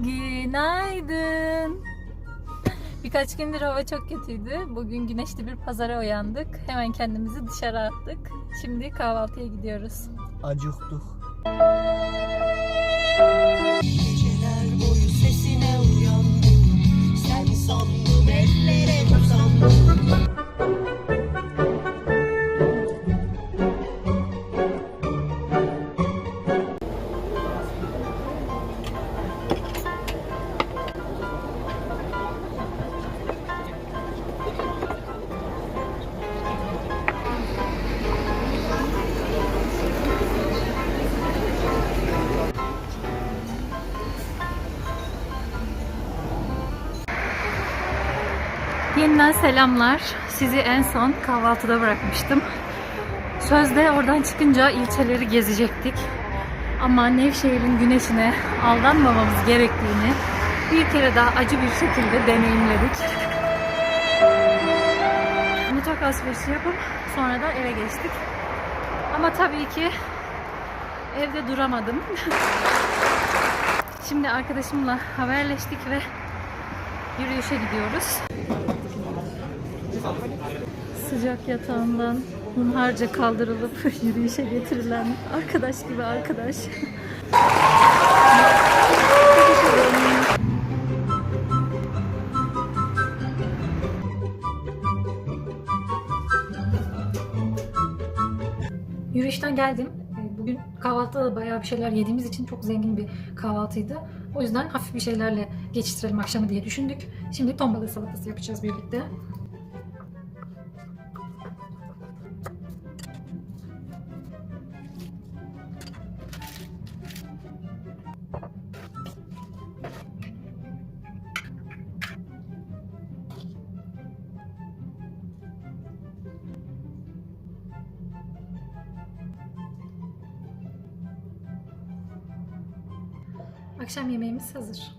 Günaydın. Birkaç gündür hava çok kötüydü. Bugün güneşli bir pazara uyandık. Hemen kendimizi dışarı attık. Şimdi kahvaltıya gidiyoruz. Acıktık. Yeniden selamlar. Sizi en son kahvaltıda bırakmıştım. Sözde oradan çıkınca ilçeleri gezecektik. Ama Nevşehir'in güneşine aldanmamamız gerektiğini bir kere daha acı bir şekilde deneyimledik. Mutfak alışverişi yapıp sonra da eve geçtik. Ama tabii ki evde duramadım. Şimdi arkadaşımla haberleştik ve yürüyüşe gidiyoruz. Sıcak yatağından hunharca kaldırılıp yürüyüşe getirilen arkadaş gibi arkadaş. Yürüyüşten geldim. Bugün kahvaltıda da bayağı bir şeyler yediğimiz için çok zengin bir kahvaltıydı. O yüzden hafif bir şeylerle geçiştirelim akşamı diye düşündük. Şimdi ton balığı salatası yapacağız birlikte. Akşam yemeğimiz hazır.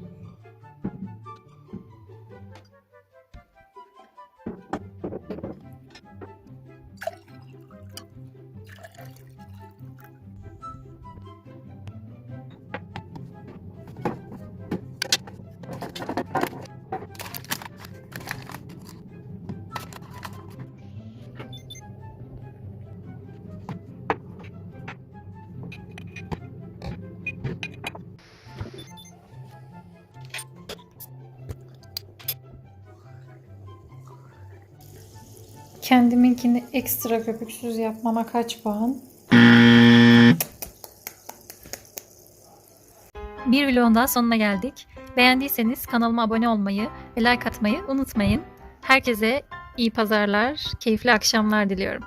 Kendiminkini ekstra köpüksüz yapmama kaç puan? Bir vlogun daha sonuna geldik. Beğendiyseniz kanalıma abone olmayı ve like atmayı unutmayın. Herkese iyi pazarlar, keyifli akşamlar diliyorum.